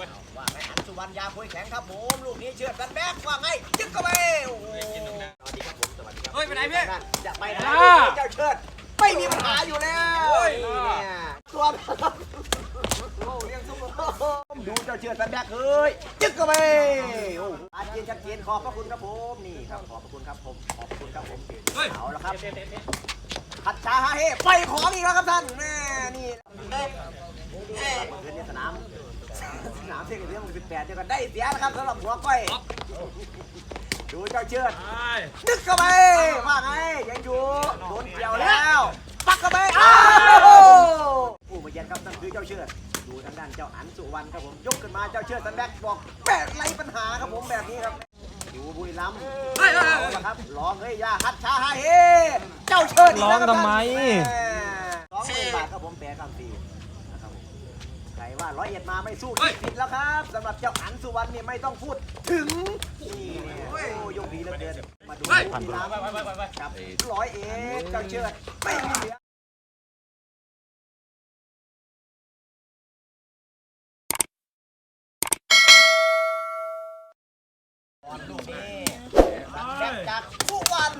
วรรณยาคุยแข็งครับผมลูกนี้เชือดกันแบกว่าไงยึกเข้าไปโอ้โหสวัสดีครับผมสวัสดีครับเฮ้ยไปไหนพี่จะไปไหนอ่าเจ้าเชิดไม่มีปัญหาอยู่แล้วเฮ้ยนี่เนี่ยตัวโอ้เลี้ยงซุปดูเจ้าเชือดกันแบกเฮ้ยยึกเข้าไปโอ้โหชัดเจนชัดเจนขอบพระคุณครับผมนี่ครับขอบพระคุณครับผมขอบพระคุณครับผมเฮ้ยเอาละครับขัดชาฮาเฮไปของอีกแล้วครับท่านแม่นี่เอ๊ะเอ๊ะเมื่อคืนในสนาม สนามเทคนิคเรื่องสิบแปดเดียวกันได้เสียแล้วครับสำหรับหัวก้อยดูเจ้าเชือดไปนึกเข้าไปว่าไงยังอยู่โดนเกี่ยวแล้วปักเข้าไปอ้าวผู้มาเยือนครับนั่นคือเจ้าเชือดดูทางด้านเจ้าอันสุวรรณครับผมยกขึ้นมาเจ้าเชือดสันแบกบอกแปดไรปัญหาครับผมแบบนี้ครับอยู่บุรีรัมย์เฮ้ยเฮ้ยเฮ้ยเอาละครับร้องเฮ้ยอยาฮัดชาฮาเฮเจ้าเชิดกแล้วคบร้องทำไมสองหมื่นบาทครับผมแปรคำฟรีนะครับผม ใครว่าร้อยเอ็ดมาไม่สู้เฮ้ยผิดแล้วครับสำหรับเจ้าอันสุวรรณนี่ไม่ต้องพูดถึงนี่เนี่ยโอ้ยกดีเหลือเกินมาดูเฮ้ยบุรีรัมย์ไปไปไปไปไปกับร้อยเอ็ดเจ้าเชิดไม่มีเหลือลูกนี้แบกจากสุวรรณ